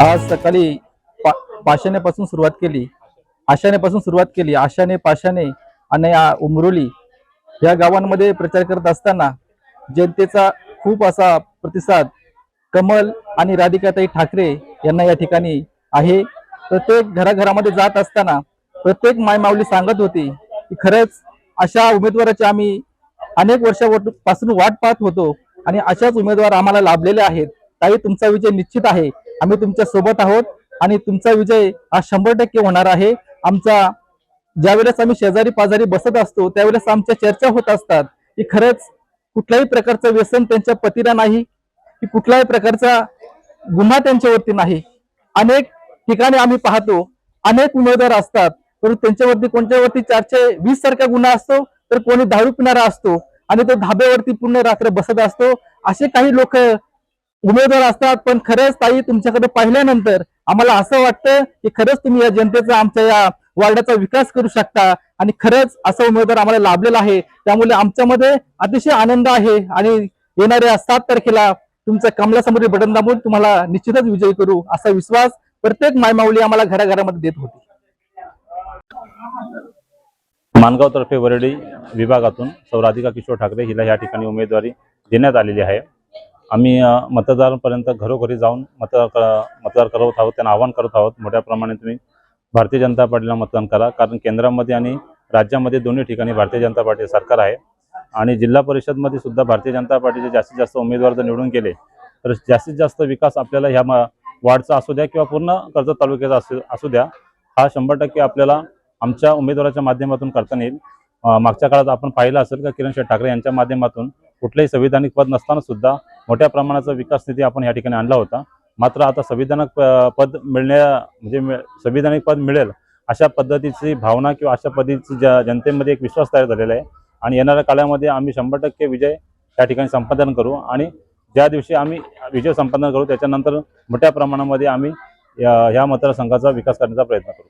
आज सकाळी पा पाषाणेपासून सुरुवात केली. आशानेपासून सुरुवात केली. आशाने पाशाने आणि उमरोली या गावांमध्ये प्रचार करत असताना जनतेचा खूप असा प्रतिसाद कमल आणि राधिकाताई ठाकरे यांना या ठिकाणी आहे. प्रत्येक घराघरामध्ये जात असताना प्रत्येक मायमाऊली सांगत होती की खरंच अशा उमेदवाराची आम्ही अनेक वर्षापासून वाट पाहत होतो आणि अशाच उमेदवार आम्हाला लाभलेले आहेत. ताई तुमचा विजय निश्चित आहे. आम्ही तुमच्यासोबत आहोत आणि तुमचा विजय हा शंभर टक्के होणार आहे. आमचा ज्यावेळेस आम्ही शेजारी पाजारी बसत असतो त्यावेळेस आमच्या चर्चा होत असतात की खरंच कुठल्याही प्रकारचं व्यसन त्यांच्या पतीला नाही की कुठल्याही प्रकारचा गुन्हा त्यांच्यावरती नाही. अनेक ठिकाणी आम्ही पाहतो अनेक उमेदवार असतात परंतु त्यांच्यावरती कोणत्यावरती चारशे वीस सारखा गुन्हा असतो तर कोणी दारू पिणारा असतो आणि तो धाब्यावरती पूर्ण रात्र बसत असतो. असे काही लोक उमेदवार असतात पण खरंच ताई तुमच्याकडे पाहिल्यानंतर आम्हाला असं वाटतं की खरंच तुम्ही या जनतेचा आमच्या या वार्डाचा विकास करू शकता. आणि खरंच असा उमेदवार आम्हाला लाभलेला आहे. त्यामुळे आमच्यामध्ये अतिशय आनंद आहे. आणि येणाऱ्या सात तारखेला तुमच्या कमलासमोरील बटन दाबून तुम्हाला निश्चितच विजयी करू असा विश्वास प्रत्येक मायमाऊली आम्हाला घराघरामध्ये देत होती. मानगाव तर्फे वरडी विभागातून सौराधिका किशोर ठाकरे हिला या ठिकाणी उमेदवारी देण्यात आलेली आहे. आम्ही मतदारांपर्यंत घरोघरी जाऊन मतदार कर मतदार करत आहोत त्यांना आवाहन करत आहोत. मोठ्या प्रमाणात तुम्ही भारतीय जनता पार्टीला मतदान करा. कारण केंद्रामध्ये आणि राज्यामध्ये दोन्ही ठिकाणी भारतीय जनता पार्टी सरकार आहे. आणि जिल्हा परिषदमध्ये सुद्धा भारतीय जनता पार्टीचे जास्तीत जास्त उमेदवार जर निवडून गेले तर जास्तीत जास्त विकास आपल्याला ह्या म- वार्डचा असू द्या किंवा पूर्ण कर्जत तालुक्याचा असू असू द्या हा शंभर टक्के आपल्याला आमच्या उमेदवाराच्या माध्यमातून करता येईल. मागच्या काळात आपण पाहिलं असेल का किरण शेठ ठाकरे यांच्या माध्यमातून कुठलंही संविधानिक पद नसताना सुद्धा मोठ्या प्रमाणाचा विकास निधी आपण या ठिकाणी आणला होता. मात्र आता संविधानक पद मिळण्या म्हणजे संविधानिक पद मिळेल अशा पद्धतीची भावना किंवा अशा पद्धतीची ज्या जनतेमध्ये एक विश्वास तयार झालेला आहे. आणि येणाऱ्या काळामध्ये आम्ही शंभर टक्के विजय त्या ठिकाणी संपादन करू. आणि ज्या दिवशी आम्ही विजय संपादन करू त्याच्यानंतर मोठ्या प्रमाणामध्ये आम्ही ह्या मतदारसंघाचा विकास करण्याचा प्रयत्न करू.